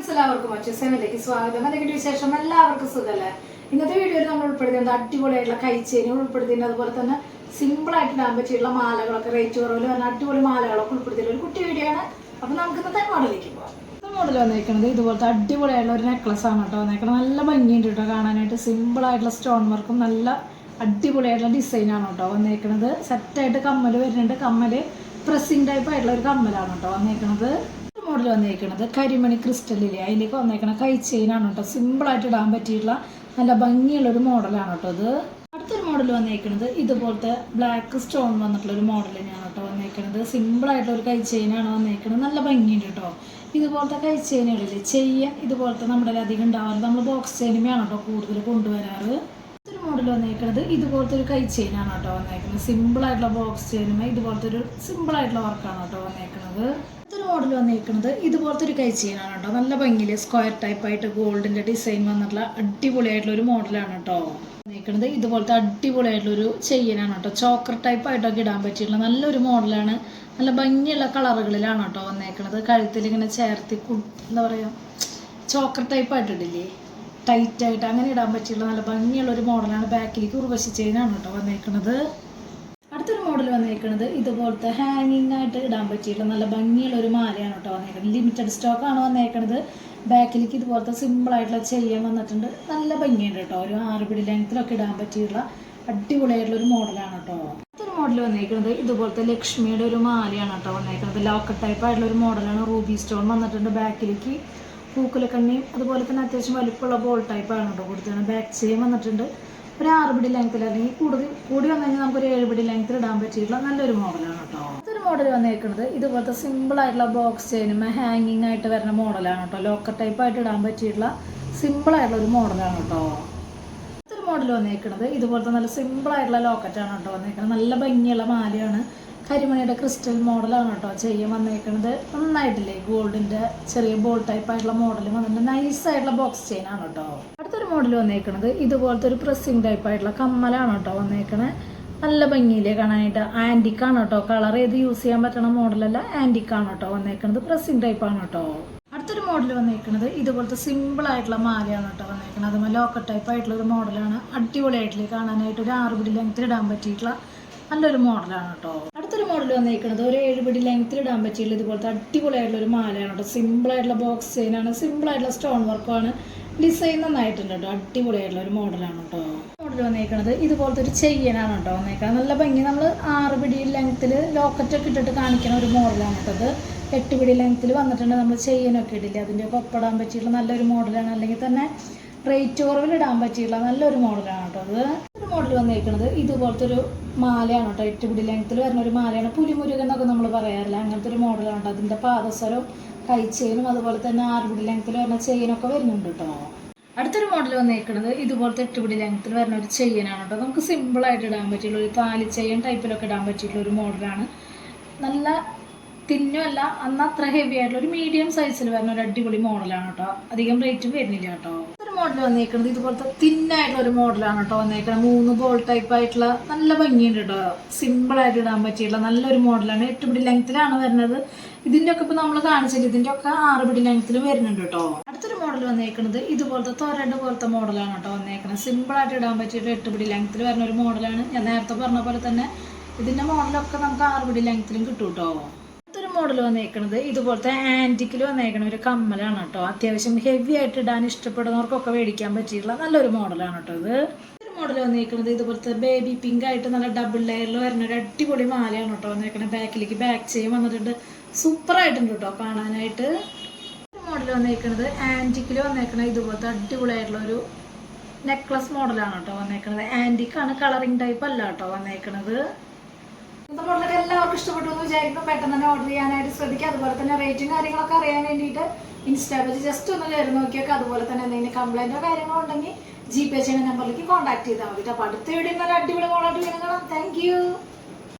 Friends എല്ലാവർക്കും അച്ഛസേനയിലേക്ക് സ്വാഗതം. അല്ലെങ്കിൽ വിശേഷം. എല്ലാവർക്കും സുഖമല്ലേ ഇന്നത്തെ വീഡിയോയിൽ നമ്മൾ ഉൾപ്പെടുത്തിയത് അടിപൊളിയായിട്ടുള്ള കൈച്ചേനും ഉൾപ്പെടുത്തിയത് അതുപോലെ തന്നെ സിമ്പിൾ ആയിട്ട് ഇടാൻ പറ്റിയിട്ടുള്ള മാലകളൊക്കെ റേറ്റ് കുറവിൽ പറഞ്ഞാൽ അടിപൊളി മാലകളൊക്കെ ഉൾപ്പെടുത്തിയുള്ള ഒരു കുട്ടി വീഡിയോ ആണ്. അപ്പൊ നമുക്ക് ഇന്നത്തെ മോഡലിലേക്ക് പോകാം മോഡൽ വന്നിരിക്കുന്നത് ഇതുപോലത്തെ അടിപൊളിയായിട്ടുള്ള ഒരു നെക്ലസ് ആണ് കേട്ടോ വന്നേക്കുന്നത് നല്ല ഭംഗിയുണ്ട് കേട്ടോ കാണാനായിട്ട്. സിമ്പിൾ ആയിട്ടുള്ള സ്റ്റോൺ വർക്കും നല്ല അടിപൊളിയായിട്ടുള്ള ഡിസൈനാണ് കേട്ടോ വന്നേക്കുന്നത് സെറ്റായിട്ട് കമ്മൽ വരുന്നുണ്ട്. കമ്മൽ പ്രസ്സിങ് ടൈപ്പ് ആയിട്ടുള്ള ഒരു കമ്മലാണ് കേട്ടോ വന്നേക്കുന്നത് മോഡൽ വന്നിരിക്കുന്നത് കരിമണി ക്രിസ്റ്റലിലെ അതിലേക്ക് വന്നേക്കണ കൈ ചെയിനാണ് കേട്ടോ സിമ്പിളായിട്ട് ഇടാൻ പറ്റിയിട്ടുള്ള നല്ല ഭംഗിയുള്ള ഒരു മോഡലാണ് കേട്ടോ ഇത്. അടുത്തൊരു മോഡൽ വന്നിരിക്കുന്നത് ഇതുപോലത്തെ ബ്ലാക്ക് സ്റ്റോൺ വന്നിട്ടുള്ള ഒരു മോഡൽ തന്നെയാണ് കേട്ടോ വന്നേക്കുന്നത് സിമ്പിളായിട്ടുള്ള ഒരു കൈ ചെയിനാണ് വന്നേക്കുന്നത് നല്ല ഭംഗിയുണ്ട് കേട്ടോ ഇതുപോലത്തെ കൈ ചെയിനുകളില്ലേ ചെയ്യാൻ ഇതുപോലത്തെ നമ്മുടെ അധികം ഉണ്ടാവാറ് നമ്മൾ ബോക്സ് ചെയിനുമയാണ് കേട്ടോ കൂടുതൽ കൊണ്ടുവരാറ്. അടുത്തൊരു മോഡൽ വന്നേക്കുന്നത് ഇതുപോലത്തെ ഒരു കൈ ചെയിനാണ് കേട്ടോ വന്നേക്കുന്നത് സിമ്പിൾ ആയിട്ടുള്ള ബോക്സ് ചെയിനുമേ ഇതുപോലത്തെ ഒരു സിമ്പിൾ ആയിട്ടുള്ള വർക്കാണ് കേട്ടോ വന്നേക്കുന്നത് അടുത്തൊരു മോഡൽ വന്നിരിക്കുന്നത് ഇതുപോലത്തെ ഒരു കൈ ചെയിനാണ് കേട്ടോ. നല്ല ഭംഗിയിൽ സ്ക്വയർ ടൈപ്പ് ആയിട്ട് ഗോൾഡിന്റെ ഡിസൈൻ വന്നിട്ടുള്ള അടിപൊളിയായിട്ടുള്ള ഒരു മോഡലാണ് കേട്ടോ. നിൽക്കുന്നത് ഇതുപോലത്തെ അടിപൊളിയായിട്ടുള്ള ഒരു ചെയിനാണ് കേട്ടോ. ചോക്കർ ടൈപ്പ് ആയിട്ടൊക്കെ ഇടാൻ പറ്റിയിട്ടുള്ള നല്ലൊരു മോഡലാണ് നല്ല ഭംഗിയുള്ള കളറുകളിലാണ് കേട്ടോ വന്നേക്കുന്നത് കഴുത്തിൽ ഇങ്ങനെ ചേർത്തി എന്താ പറയുക ചോക്കർ ടൈപ്പ് ആയിട്ടിടില്ലേ ടൈറ്റ് ആയിട്ട് അങ്ങനെ ഇടാൻ പറ്റിയുള്ള നല്ല ഭംഗിയുള്ള ഒരു മോഡലാണ് ബാക്കിലേക്ക് ഉർവശി ചെയിനാണ് കേട്ടോ വന്നേക്കുന്നത് മോഡൽ വന്നേക്കുന്നത് ഇതുപോലത്തെ ഹാങ്ങിങ് ആയിട്ട് ഇടാൻ പറ്റിയിട്ടുള്ള നല്ല ഭംഗിയുള്ള ഒരു മാലയാണ് കേട്ടോ വന്നേക്കുന്നത് ലിമിറ്റഡ് സ്റ്റോക്ക് ആണ് വന്നേക്കുന്നത് ബാക്കിലേക്ക് ഇതുപോലത്തെ സിമ്പിൾ ആയിട്ടുള്ള ചെയ്യാൻ വന്നിട്ടുണ്ട്. നല്ല ഭംഗിയുണ്ട് കേട്ടോ. ഒരു ആറ് പിടി ലെങ്ത്തിലൊക്കെ ഇടാൻ പറ്റിയിട്ടുള്ള അടിപൊളിയായിട്ടുള്ള ഒരു മോഡലാണ് കേട്ടോ. അടുത്തൊരു മോഡൽ വന്നേക്കുന്നത് ഇതുപോലത്തെ ലക്ഷ്മിയുടെ ഒരു മാലയാണ് കേട്ടോ വന്നേക്കുന്നത് ലോക്കറ്റ് ടൈപ്പ് ആയിട്ടുള്ള ഒരു മോഡലാണ് റൂബി സ്റ്റോൺ വന്നിട്ടുണ്ട് ബാക്കിലേക്ക് പൂക്കുലക്കണ്ണിയും അതുപോലെ തന്നെ അത്യാവശ്യം വലുപ്പമുള്ള ബോൾ ടൈപ്പാണ് കേട്ടോ കൊടുത്തത് ബാക്ക് ചെയിൻ വന്നിട്ടുണ്ട്. ഒരു ആറ് പിടി ലെങ്ത്തിൽ അല്ലെങ്കിൽ കൂടുതൽ കൂടി വന്നു കഴിഞ്ഞാൽ നമുക്ക് ഒരു ഏഴ് പിടി ലെങ്ത്തിൽ ഇടാൻ പറ്റിയിട്ടുള്ള നല്ലൊരു മോഡലാണ് കേട്ടോ. അടുത്തൊരു മോഡൽ വന്നേക്കുന്നത് ഇതുപോലത്തെ സിമ്പിൾ ആയിട്ടുള്ള ബോക്സ് ചെയിനുമേ ഹാങ്ങിങ് ആയിട്ട് വരുന്ന മോഡലാണ് കേട്ടോ. ലോക്കർ ടൈപ്പ് ആയിട്ട് ഇടാൻ പറ്റിയിട്ടുള്ള സിമ്പിൾ ആയിട്ടുള്ള ഒരു മോഡലാണ് കേട്ടോ. അടുത്തൊരു മോഡൽ വന്നേക്കുന്നത് ഇതുപോലത്തെ നല്ല സിമ്പിൾ ആയിട്ടുള്ള ലോക്കറ്റാണ് കേട്ടോ വന്നേക്കുന്നത്. നല്ല ഭംഗിയുള്ള മാലയാണ് കരിമണിയുടെ ക്രിസ്റ്റൽ മോഡലാണ് കേട്ടോ ചെയ്യാൻ വന്നേക്കുന്നത് നന്നായിട്ടില്ലേ? ഗോൾഡിന്റെ ചെറിയ ബോൾ ടൈപ്പ് ആയിട്ടുള്ള മോഡൽ വന്നിട്ട് നൈസ് ആയിട്ടുള്ള ബോക്സ് ചെയിൻ ആണ് കേട്ടോ. അടുത്തൊരു മോഡൽ വന്നേക്കുന്നത് ഇതുപോലത്തെ ഒരു പ്രസ്സിംഗ് ടൈപ്പ് ആയിട്ടുള്ള കമ്മലാണ് കേട്ടോ വന്നേക്കണേ. നല്ല ഭംഗിയിലേ കാണാനായിട്ട്. ആന്റിക്കാണ് കേട്ടോ. കളർ ഏത് യൂസ് ചെയ്യാൻ പറ്റണ മോഡലല്ല ആന്റിക്കാണ് കേട്ടോ വന്നേക്കുന്നത് ടൈപ്പ് ആണ് കേട്ടോ. അടുത്തൊരു മോഡൽ വന്നേക്കുന്നത് ഇതുപോലത്തെ സിമ്പിൾ ആയിട്ടുള്ള മാലയാണ് കേട്ടോ വന്നേക്കുന്നത് അതുപോലെ ലോക്കർ ടൈപ്പ് ആയിട്ടുള്ള ഒരു മോഡലാണ് അടിപൊളിയായിട്ടില്ലേ കാണാനായിട്ട്. ഒരു ആറ് ലെങ്ത്തിൽ ഇടാൻ പറ്റിയിട്ടുള്ള നല്ലൊരു മോഡലാണ് കേട്ടോ. മോഡൽ വന്നിരിക്കുന്നത് ഒരു ഏഴ് പിടി ലെങ്ത്തിൽ ഇടാൻ പറ്റിയില്ല. ഇതുപോലത്തെ അടിപൊളിയായിട്ടുള്ള ഒരു മാലയാണ് കേട്ടോ സിമ്പിൾ ആയിട്ടുള്ള ബോക്സ് ചെയിനാണ് സിമ്പിൾ ആയിട്ടുള്ള സ്റ്റോൺ വർക്കുമാണ് ഡിസൈൻ നന്നായിട്ടുണ്ട് കേട്ടോ. അടിപൊളിയായിട്ടുള്ള ഒരു മോഡലാണ് കേട്ടോ. മോഡൽ വന്നേക്കുന്നത് ഇതുപോലത്തെ ഒരു ചെയ്യനാണ് കേട്ടോ വന്നേക്കുന്നത് നല്ല ഭംഗി. നമ്മൾ ആറ് പിടി ലെങ്ത്തിൽ ലോക്കറ്റ് ഒക്കെ ഇട്ടിട്ട് കാണിക്കുന്ന ഒരു മോഡലാണ് കേട്ടത് എട്ട് പിടി ലെങ്ത്തിൽ വന്നിട്ടുണ്ട്. നമ്മൾ ചെയ്യനൊക്കെ ഇടില്ല? അതിന്റെ ഒക്കെ ഒപ്പിടാൻ പറ്റിയിട്ടുള്ള നല്ലൊരു മോഡലാണ് അല്ലെങ്കിൽ തന്നെ റേറ്റ് കുറവിൽ ഇടാൻ പറ്റിയിട്ടുള്ള നല്ലൊരു മോഡലാണ് കേട്ടോ അത്. മോഡൽ വന്നിരിക്കുന്നത് ഇതുപോലത്തെ ഒരു മാലയാണ് കേട്ടോ. എട്ട് പിടി ലെങ്ത്തിൽ വരുന്ന ഒരു മാലയാണ്. പുലിമുരുകൻ എന്നൊക്കെ നമ്മൾ പറയാറില്ല? അങ്ങനത്തെ ഒരു മോഡലാണ് കേട്ടോ. അതിന്റെ പാദസരവും കൈച്ചെയിനും അതുപോലെ തന്നെ ആറ് പിടി ലെങ്ത്തിൽ വരുന്ന ചെയിനൊക്കെ വരുന്നുണ്ട് കേട്ടോ. അടുത്തൊരു മോഡൽ വന്നിരിക്കുന്നത് ഇതുപോലത്തെ എട്ടുപിടി ലെങ്ത്തിൽ വരുന്ന ഒരു ചെയിനാണ് കേട്ടോ. നമുക്ക് സിമ്പിളായിട്ട് ഇടാൻ പറ്റിയിട്ടുള്ള ഒരു താലി ചെയിൻ ടൈപ്പിലൊക്കെ ഇടാൻ പറ്റിയിട്ടുള്ള ഒരു മോഡലാണ് നല്ല തിന്നുമല്ല അന്ന് അത്ര ഹെവി ആയിട്ടുള്ള ഒരു മീഡിയം സൈസിൽ വരുന്ന ഒരു അടിപൊളി മോഡലാണ് കേട്ടോ. അധികം റേറ്റും വരുന്നില്ല കേട്ടോ. മോഡൽ വന്നേക്കുന്നത് ഇതുപോലത്തെ തിന്നായിട്ടുള്ള ഒരു മോഡലാണ് കേട്ടോ വന്നേക്കുന്നത് മൂന്ന് ബോൾ ടൈപ്പ് ആയിട്ടുള്ള നല്ല ഭംഗിയുണ്ട് കേട്ടോ സിമ്പിൾ ആയിട്ട് ഇടാൻ പറ്റിയിട്ടുള്ള നല്ലൊരു മോഡലാണ് എട്ട് പിടി ലെങ്ത്തിലാണ് വരുന്നത്. ഇതിന്റെ ഒക്കെ ഇപ്പൊ നമ്മൾ കാണിച്ചില്ല? ഇതിന്റെ ഒക്കെ ആറ് പിടി ലെങ്ത്തിൽ വരുന്നുണ്ട് കേട്ടോ അടുത്തൊരു മോഡൽ വന്നേക്കുന്നത് ഇതുപോലത്തെ തൊരണ്ട് പോലത്തെ മോഡലാണ് കേട്ടോ വന്നേക്കുന്നത് സിമ്പിൾ ആയിട്ട് ഇടാൻ പറ്റിയിട്ട് എട്ട് പിടി ലെങ്ത്തിൽ വരുന്ന ഒരു മോഡലാണ് ഞാൻ നേരത്തെ പറഞ്ഞ പോലെ തന്നെ ഇതിന്റെ മോഡലൊക്കെ നമുക്ക് ആറ് പിടി ലെങ്ത്തിലും കിട്ടും കേട്ടോ മോഡൽ വന്നേക്കുന്നത് ഇതുപോലത്തെ ആന്റിക്കിൽ വന്നേക്കണ ഒരു കമ്മലാണ് കേട്ടോ അത്യാവശ്യം ഹെവി ആയിട്ട് ഇടാൻ ഇഷ്ടപ്പെടുന്നവർക്കൊക്കെ മേടിക്കാൻ പറ്റിയിട്ടുള്ള നല്ലൊരു മോഡലാണ് കേട്ടോ ഇത്. ഒരു മോഡൽ വന്നേക്കുന്നത് ഇതുപോലത്തെ ബേബി പിങ്ക് ആയിട്ട് നല്ല ഡബിൾ ലെയറിൽ വരുന്ന ഒരു അടിപൊളി മാലയാണ് കേട്ടോ വന്നേക്കണത്. ബാക്കിലേക്ക് ബാക്ക് ചെയ്യും വന്നിട്ടുണ്ട്. സൂപ്പർ ആയിട്ടുണ്ട് കേട്ടോ കാണാനായിട്ട്. മോഡൽ വന്നേക്കുന്നത് ആന്റിക്കിൽ വന്നേക്കുന്ന ഇതുപോലത്തെ അടിപൊളിയായിട്ടുള്ള ഒരു നെക്ലസ് മോഡലാണ് കേട്ടോ വന്നേക്കണത്. ആന്റിക്കാണ് കളറിങ് ടൈപ്പ് അല്ല കേട്ടോ വന്നേക്കണത്. ഇന്നത്തെ മോഡലൊക്കെ എല്ലാവർക്കും ഇഷ്ടപ്പെട്ടു എന്ന് വിചാരിക്കുമ്പോൾ പെട്ടെന്ന് തന്നെ ഓർഡർ ചെയ്യാനായിട്ട് ശ്രദ്ധിക്കുക. അതുപോലെ തന്നെ റേറ്റും കാര്യങ്ങളൊക്കെ അറിയാൻ വേണ്ടിയിട്ട് ഇൻസ്റ്റാ പേജ് ജസ്റ്റ് ഒന്ന് കയറി നോക്കിയൊക്കെ. അതുപോലെ തന്നെ എന്തെങ്കിലും കംപ്ലൈന്റോ കാര്യങ്ങളോ ഉണ്ടെങ്കിൽ ജി പേ ചെയ്യുന്ന നമ്പറിലേക്ക് കോൺടാക്ട് ചെയ്താൽ മതി. അപ്പോൾ അടുത്ത വീഡിയോ നല്ല അടിപൊളി കോളായിട്ട് വീണ്ടും കാണാം. താങ്ക്